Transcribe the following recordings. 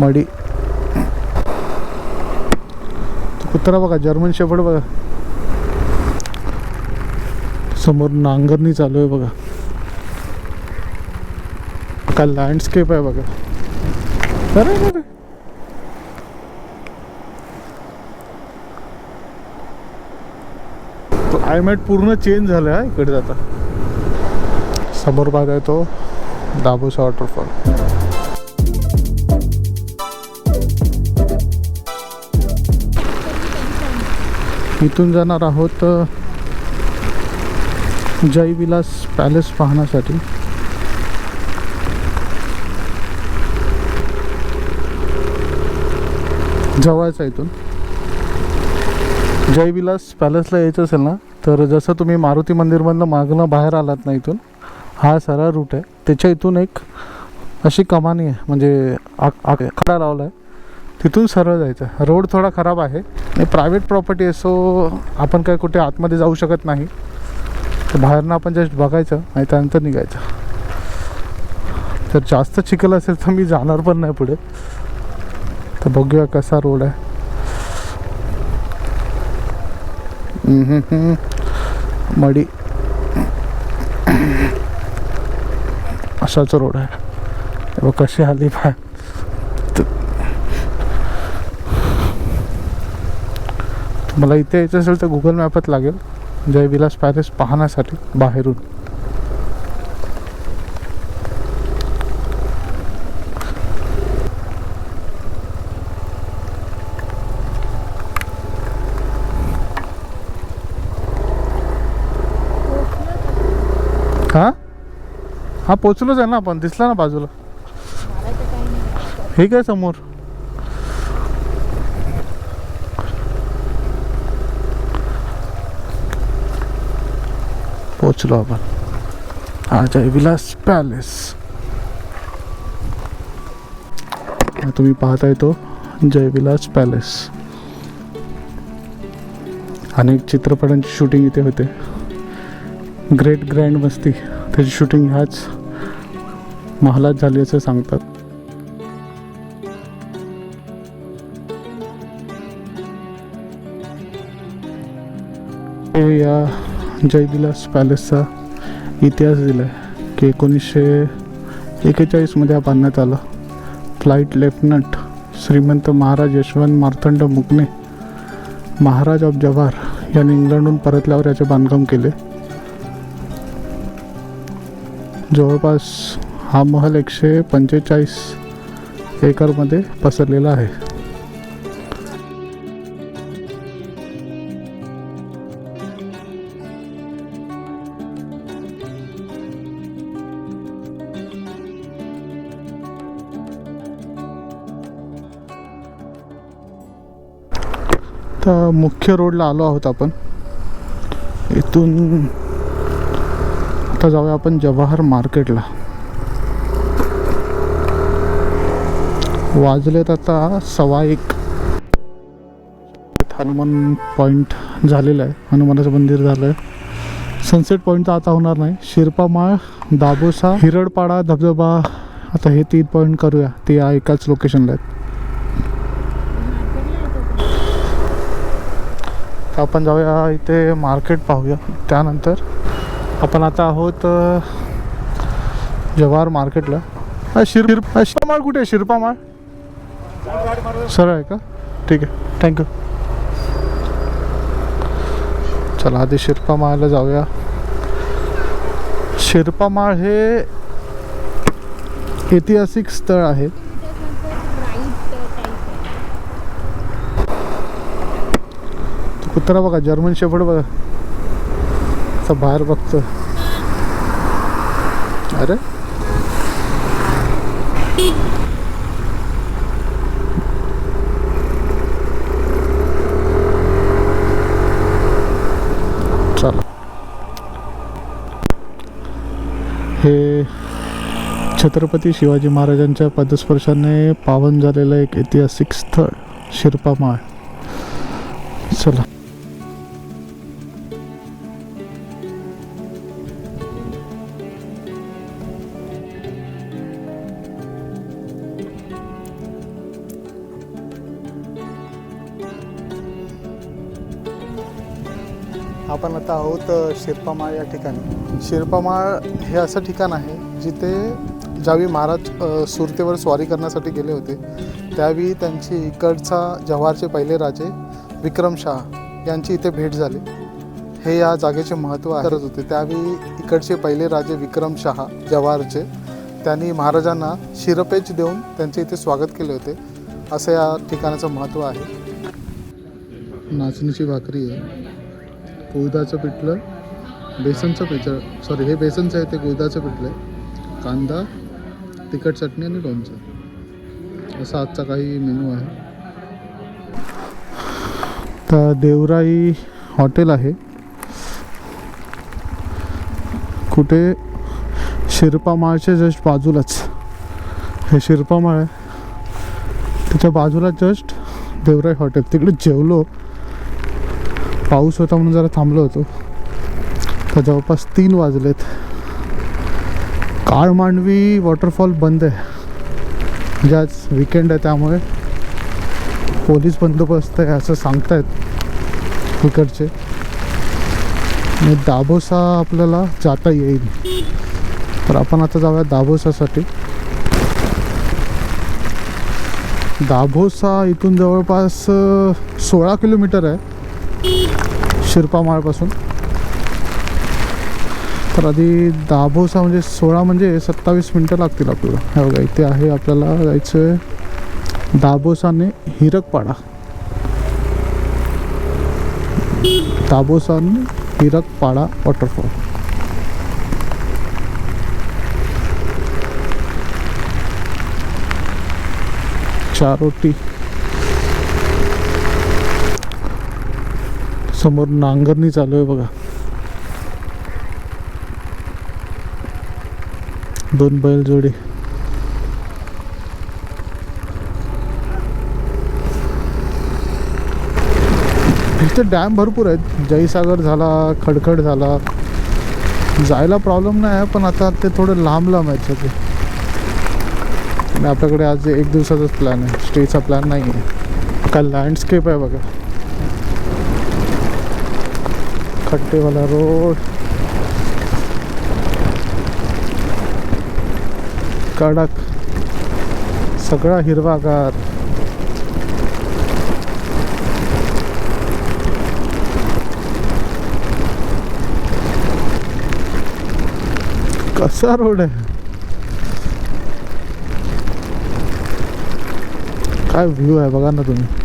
मडी. कुत्रा बघा जर्मन शेपड बघा. समोर नांगरणी चालू आहे बघा. का लँडस्केप आहे बघा. अरे अरे, क्लायमेट पूर्ण चेंज झालं आहे इकडे जाता. समोर बघा तो दाबोसा वॉटरफॉल इथून जाणार आहोत जयविलास पॅलेस पाहण्यासाठी. जवळचा इथून. जयविलास पॅलेसला यायचं असेल ना तर जसं तुम्ही मारुती मंदिरमधनं मागणं बाहेर आलात ना इथून हा सरळ रूट आहे. त्याच्या इथून एक अशी कमानी आहे म्हणजे आ खडा लावला आहे तिथून सरळ जायचं. रोड थोडा खराब आहे. प्रायव्हेट प्रॉपर्टी आहे सो आपण काय कुठे आतमध्ये जाऊ शकत नाही. तर बाहेरनं आपण जस्ट बघायचं आणि त्यानंतर निघायचं. तर जास्त चिखल असेल तर मी जाणार पण नाही पुढे. तर बघूया कसा रोड आहे. मडी. असाच रोड आहे. बघ कशी आली बाय मला इथे यायचं असेल तर गुगल मॅपच लागेल. जयविलास पॅलेस पाहण्यासाठी बाहेरून. हा? हां पोचलोच आहे ना आपण. दिसला ना बाजूला. हे काय समोर? पोचलो आपण. हा जयविलास पॅलेस. हा तुम्ही पाहताय तो जयविलास पॅलेस. अनेक चित्रपटांची शूटिंग इथे होते. ग्रेट ग्रँड मस्ती. त्याची शूटिंग ह्याच महालात झाली असं सांगतात. या जयविलास पॅलेसचा इतिहास दिला आहे की एकोणीसशे एकेचाळीसमध्ये हा बांधण्यात आला. Flight lieutenant Shrimant Maharaj Yashwant Martand Mukane Maharaj of Jawhar यांनी इंग्लंडहून परतल्यावर याचे बांधकाम केले. जवळपास हा महल एकशे पंचेचाळीस एकरमध्ये पसरलेला आहे. तर मुख्य रोडला आलो आहोत आपण. इथून आता जाऊया आपण जवाहर मार्केटला. वाजलेत आता सव्वा एक. हनुमान पॉईंट झालेला आहे. हनुमानाचं मंदिर झालं आहे सनसेट पॉईंट तर आता होणार नाही. शिरपामाळ दाबोसा हिरडपाडा धबधबा आता हे तीन पॉईंट करूया. ते या एकाच लोकेशनला आहेत. आपण जाऊया इथे मार्केट पाहूया. त्यानंतर आपण आता आहोत जवार मार्केटला हा शिर शिरपामाळ कुठे आहे? शिरपामाळ? सरळ आहे का? ठीक आहे. थँक्यू चला आधी शिरपामाळला जाऊया. शिरपामाळ हे ऐतिहासिक स्थळ आहे तो कुत्रा बघा जर्मन शेफर्ड बघा. असं बाहेर बघतो. अरे. चला. हे छत्रपती शिवाजी महाराजांच्या पदस्पर्शाने पावन झालेलं एक ऐतिहासिक स्थळ शिरपामाळ. चला. आपण आता आहोत शिरपामाळ या ठिकाणी. शिरपामाळ हे असं ठिकाण आहे जिथे ज्यावेळी महाराज सुरतेवर स्वारी करण्यासाठी गेले होते त्यावेळी त्यांची इकडचा जव्हारचे पहिले राजे विक्रमशाह यांची इथे भेट झाली. हे या जागेचे महत्त्व करत होते. त्यावेळी इकडचे पहिले राजे विक्रमशहा जव्हारचे त्यांनी महाराजांना शिरपेच देऊन त्यांचे इथे स्वागत केले होते. असं या ठिकाणाचं महत्त्व आहे. नाचणीची भाकरी आहे. उडदाचं पिठलं बेसनचं पिठलं सॉरी हे बेसनचं आहे ते गुळदाचं पिठलं आहे कांदा तिखट चटणी आणि लोणचं. असा आजचा काही मेनू आहे. तर देवराई हॉटेल आहे. कुठे? शिरपामाळच्या जस्ट बाजूलाच. हे शिरपामाळ आहे. त्याच्या बाजूला जस्ट देवराई हॉटेल तिकडे जेवलो. पाऊस होता म्हणून जरा थांबलो होतो. तर जवळपास तीन वाजलेत. काळ मांडवी वॉटरफॉल बंद आहे. म्हणजे आज विकेंड आहे त्यामुळे पोलीस बंदोबस्त आहे असं सांगतायत इकडचे. आणि दाबोसा आपल्याला जाता येईल. तर आपण आता जाऊया दाबोसासाठी दाभोसा इथून जवळपास सोळा किलोमीटर आहे. शिरपामाळपासून तर आधी दाभोसा म्हणजे सोळा म्हणजे सत्तावीस मिनटं लागतील आपल्याला. हे बघा इथे आहे आपल्याला जायचं आहे दाभोसाने हिरकपाडा. दाभोसाने हिरकपाडा वॉटरफॉल चारोटी. समोर नांगरणी चालू आहे बघा. दोन बैल जोडी. इथे डॅम भरपूर आहेत. जयसागर झाला खडखड झाला. जायला प्रॉब्लेम नाही आहे पण आता ते थोडं लांब लांब आहेत सगळे. आणि आपल्याकडे आज एक दिवसाचाच प्लॅन आहे. स्टेचा प्लॅन नाही आहे काय लँडस्केप आहे बघा. खड्डेवाला रोड. कडक. सगळा हिरवागार. कसा रोड आहे? काय व्ह्यू आहे बघा ना तुम्ही.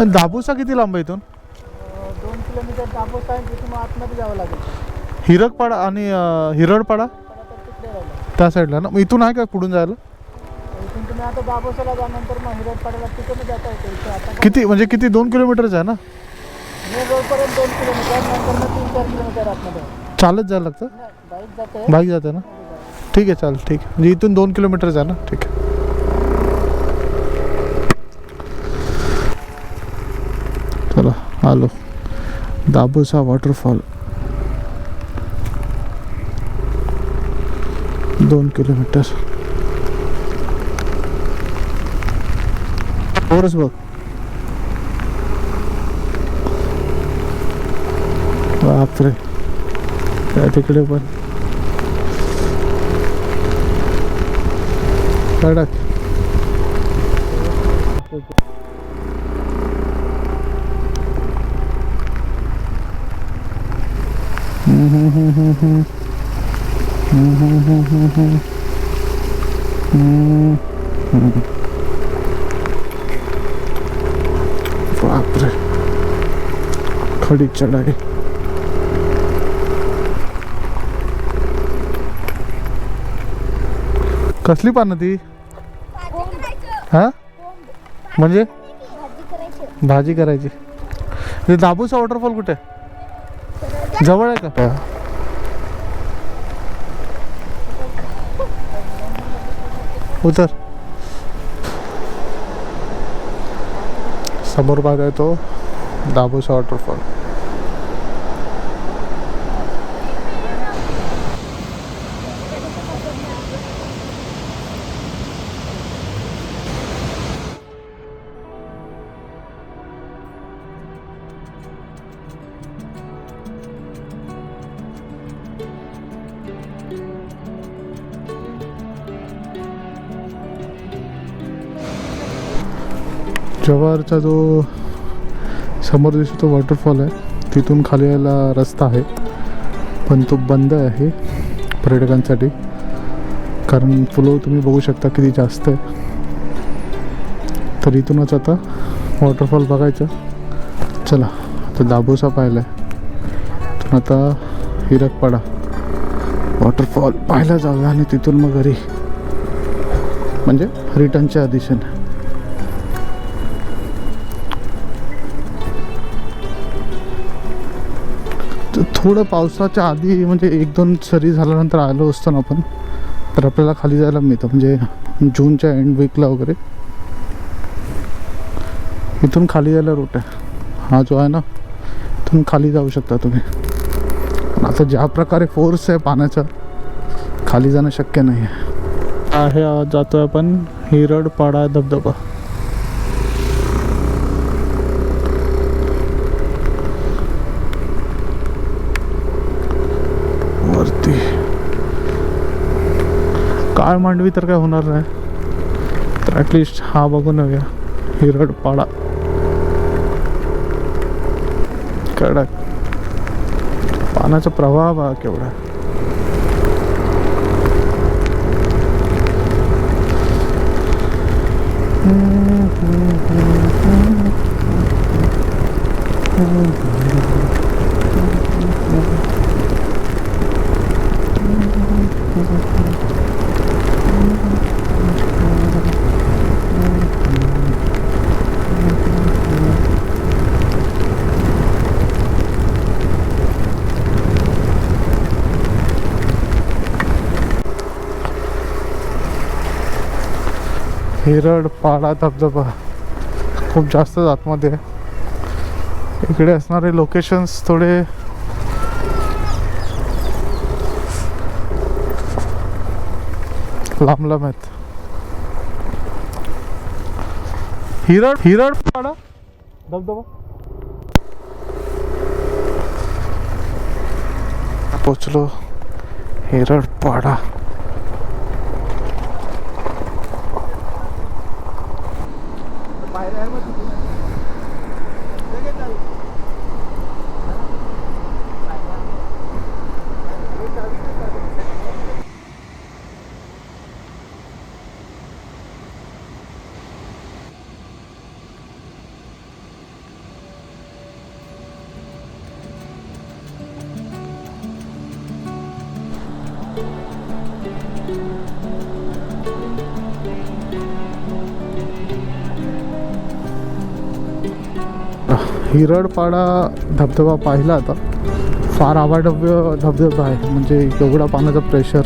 आणि दाबूसा किती लांब आहे इथून? दोन किलोमीटर दापोस आहे तिथून आतमध्ये जावं लागेल. हिरकपाडा आणि अं, हिरडपाडा? पण आता तिकडे राहिलं. त्या साईडला ना? मग इथून आहे का पुढून जायला? इथून तुम्ही आता दापोसाला जा नंतर मग हिरडपाड्याला तिकडे जाता येते. इथे आता काय- किती म्हणजे किती दोन किलोमीटरच आहे ना? रोडपर्यंत दोन किलोमीटर नंतर मग तीन चार किलोमीटर आतमध्ये. चालत जायला लागतं? नाही बाईक जाते. बाईक जाते ना? ठीक आहे चालेल ठीक आहे. म्हणजे इथून दोन किलोमीटरच आहे ना? ठीक आहे चला आलो. दाबोसा वॉटरफॉल दोन किलोमीटर वरच बघ. बापरे. त्या तिकडे पण. लडाख. बापरे. खडी चढाई. कसली पानं ती? हा? म्हणजे? भाजी करायची. दाबूचा वॉटरफॉल कुठे? आहे? जवळ आहे का? उतर समोर भाग आहे तो दाबूचा वॉटरफॉल जव्हारचा जो समोर दिसतो तो वॉटरफॉल आहे. तिथून खाली यायला रस्ता आहे. पण तो बंद आहे पर्यटकांसाठी. कारण फ्लो तुम्ही बघू शकता किती जास्त आहे. तर इथूनच आता वॉटरफॉल बघायचं. चला आता दाबोसा पाहिला आहे तिथून आता हिरकपाडा. वॉटरफॉल पाहायला जाऊया आणि तिथून मग घरी. म्हणजे रिटर्नच्या दिशेने. थोडं पावसाच्या आधी म्हणजे एक दोन सरी झाल्यानंतर आलो असतो ना आपण तर आपल्याला खाली जायला मिळतं. म्हणजे जूनच्या एंड वीकला वगैरे. इथून खाली जायला रूट आहे. हा जो आहे ना इथून खाली जाऊ शकता तुम्ही. आता ज्या प्रकारे फोर्स आहे पाण्याचा खाली जाणं शक्य नाही आहे आहे जातोय आपण हिरडपाडा धबधबा. काळ मांडवी तर काय होणार नाही. तर ॲटलिस्ट हा बघून येऊया. हिरडपाडा कडक. पाण्याचा प्रवाह बघा केवढा. हिरड पाडा धबधबा. खूप जास्त आतमध्ये. आहे इकडे असणारे लोकेशन्स थोडे लांब लांब आहेत. हिरड हिरडपाडा धबधबा. पोचलो हिरड पाडा. हिरडपाडा धबधबा पाहिला आता. फार आवाढव्य धबधबा आहे. म्हणजे एवढा पाण्याचा प्रेशर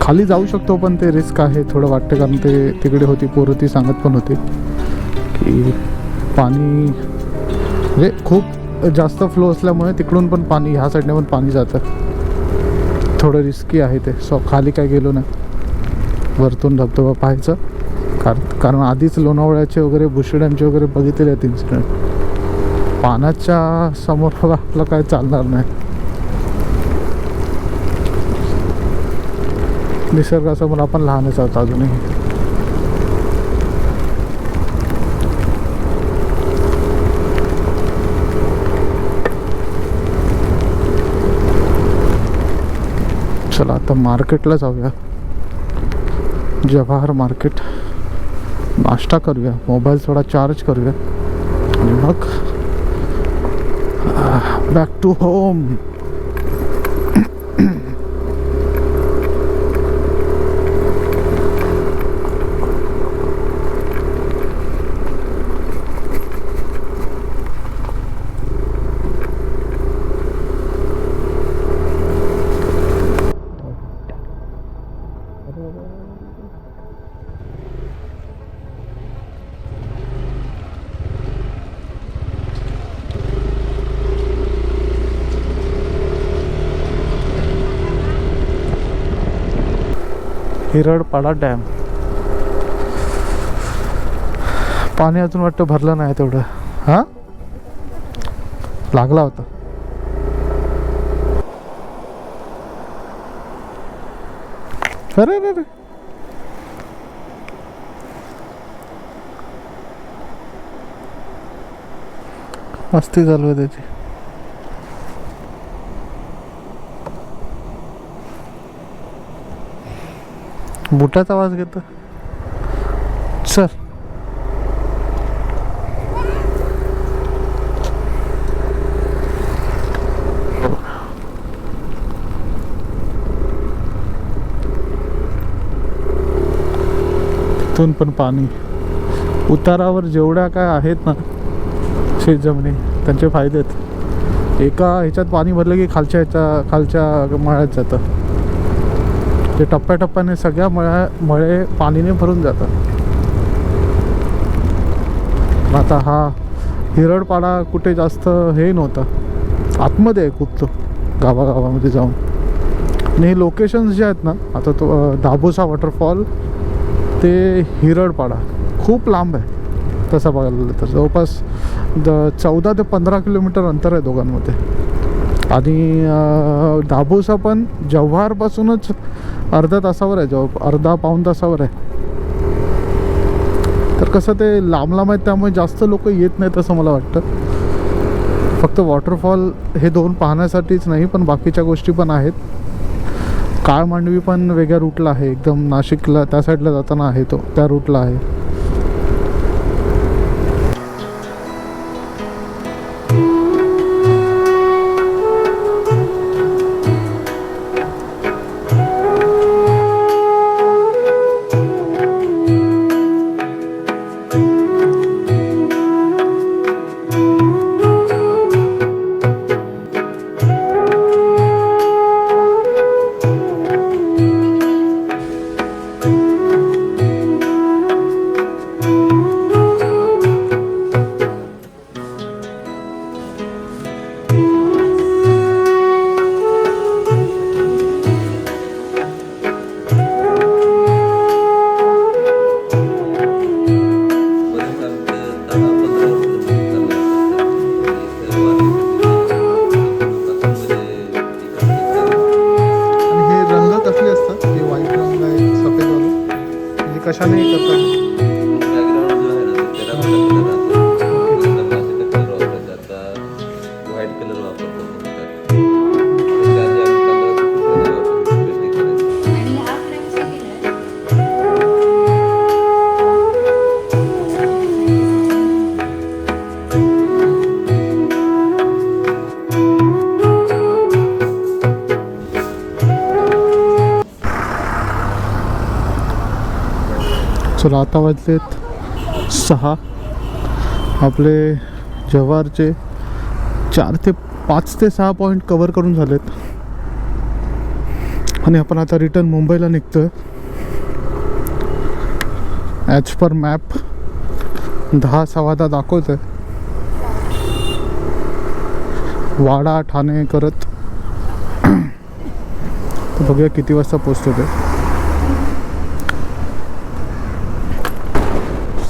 खाली जाऊ शकतो पण ते रिस्क आहे. थोडं वाटतं कारण ते तिकडे होती पोरं ती सांगत पण होती की पाणी म्हणजे खूप जास्त फ्लो असल्यामुळे तिकडून पण पाणी ह्या साईडने पण पाणी जातं. थोडं रिस्की आहे ते. सो खाली काय गेलो नाही वरतून धबधबा पाहायचं. कारण कारण आधीच लोणावळ्याचे वगैरे बुशी डॅमचे वगैरे बघितलेले आहेत इन्सिडेंट पाण्याच्या समोर आपलं काय चालणार नाही. निसर्गासमोर आपण लहानच आहोत अजूनही. चला आता मार्केटला जाऊया. जवाहर मार्केट. नाश्ता करूया. मोबाईल थोडा चार्ज करूया. आणि मग back to home. Hiradpada dam. पाणी अजून वाटतं भरलं नाही तेवढं. हां? लागला होता. अरे अरे अरे. मस्ती चालू आहे त्याची. बुटाचा आवाज घेतो. सर तिथून पण पाणी. उतारावर जेवढ्या काय आहेत ना शेत जमिनी त्यांचे फायदे आहेत. एका ह्याच्यात पाणी भरलं की खालच्या ह्याच्या खालच्या माळ्यात जातं. ते टप्प्याटप्प्याने सगळ्या मळ्या मळे पाणीने भरून जातात. आता हा हिरडपाडा कुठे जास्त हे नव्हता. आतमध्ये आहे खूप तो गावागावामध्ये जाऊन. आणि हे लोकेशन्स जे आहेत ना आता तो दाभोसा दाबोसा वॉटरफॉल ते हिरडपाडा. खूप लांब आहे. तसं बघायला गेलं तर. जवळपास द चौदा ते पंधरा किलोमीटर अंतर आहे दोघांमध्ये. आणि अं, दाबोसा पण जव्हारपासूनच अर्धा तासावर आहे जॉब अर्धा पाऊण तासावर आहे. तर कसं ते लांब लांब आहेत त्यामुळे जास्त लोक येत नाहीत असं मला वाटतं. फक्त वॉटरफॉल हे दोन पाहण्यासाठीच नाही पण बाकीच्या गोष्टी पण आहेत. काळ मांडवी पण वेगळ्या रूटला आहे एकदम नाशिकला त्या साईडला जाताना आहे तो त्या रूटला आहे. चला आता वाजलेत सहा. आपले जव्हारचे चार ते पाच ते सहा पॉईंट कवर करून झालेत. आणि आपण आता रिटर्न मुंबईला निघतोय. ॲज पर मॅप दहा सव्वा दहा आहे वाडा ठाणे करत. बघूया किती वाजता पोचतो ते.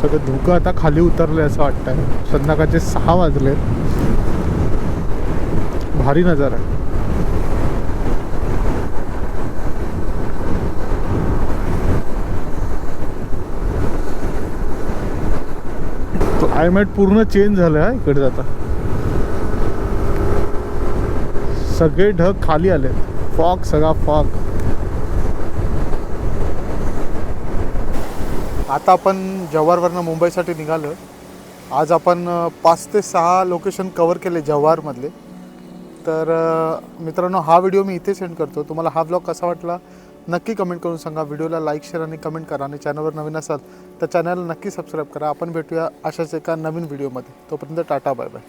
सगळं धुकं आता खाली उतरलंय असं वाटतंय. संध्याकाळचे सहा वाजले. भारी नजारा आहे. क्लायमेट पूर्ण चेंज झालं आहे इकडे आता सगळे ढग खाली आले फॉग सगळा फॉग आता आपण जव्हारवरनं मुंबईसाठी निघालो. आज आपण पाच ते सहा लोकेशन कवर केले जव्हारमधले. तर मित्रांनो हा व्हिडिओ मी इथे सेंड करतो. तुम्हाला हा ब्लॉग कसा वाटला नक्की कमेंट करून सांगा. व्हिडिओला लाईक शेअर आणि कमेंट करा. आणि चॅनलवर नवीन असाल तर चॅनलला नक्की सबस्क्राईब करा. आपण भेटूया अशाच एका नवीन व्हिडिओमध्ये तोपर्यंत टाटा बाय बाय